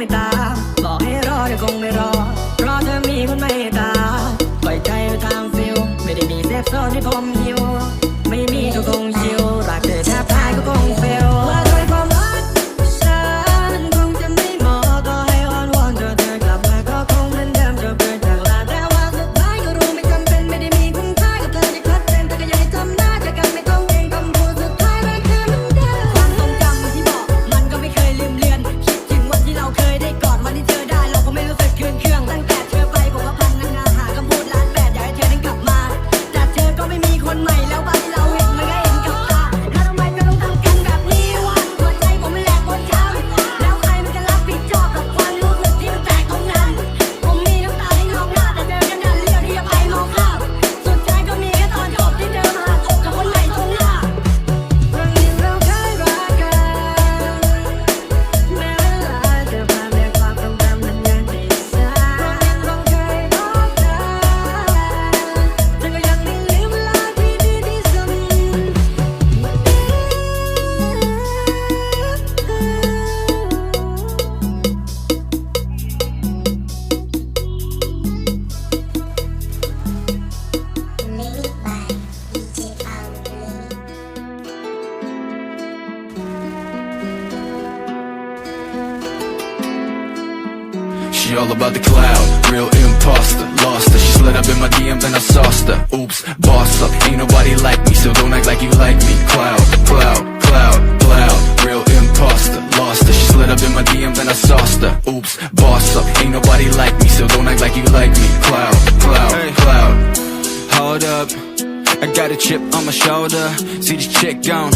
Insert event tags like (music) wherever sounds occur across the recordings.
ไม่ตามบอกให้รอจะคงไม่รอ เพราะเธอมีคนไม่ตาปล่อยใจไปตามฟิลไม่ได้มีเซฟโซนให้ผมหิว She all about the cloud, real imposter, lost her. She slid up in my DMs and I sauced her. Oops, boss up, ain't nobody like me, so don't act like you like me. Cloud, cloud, cloud, cloud, real imposter, lost her. She slid up in my DMs and I sauced her. Oops, boss up, ain't nobody like me, so don't act like you like me. Cloud, cloud, cloud. Hold up, I got a chip on my shoulder. See this chick gone,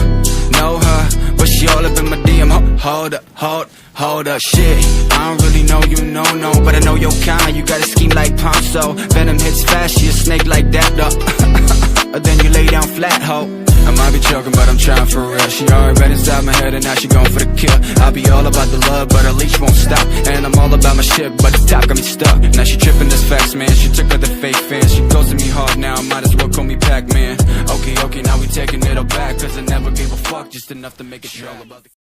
know her, but she all up in my DM. Ho- Hold up, hold, hold up, shit. I don't really know you, no, no, but I know your kind. You got a scheme like Ponzo. Venom hits fast, she a snake like that, though. (laughs) then you lay down flat, ho. I might be joking, but I'm trying for real. She already been inside my head, and now she going for the kill. I'll be all about the love, but her leash won't stop. And I'm all about my shit, but the top got me stuck. Now she tripping this facts, man. She took out the fake fans. She ghosted me hard now. I Might as well call me Pac Man. Okay, okay, now we taking it all back. Cause I never gave a fuck, just enough to make it sure about the.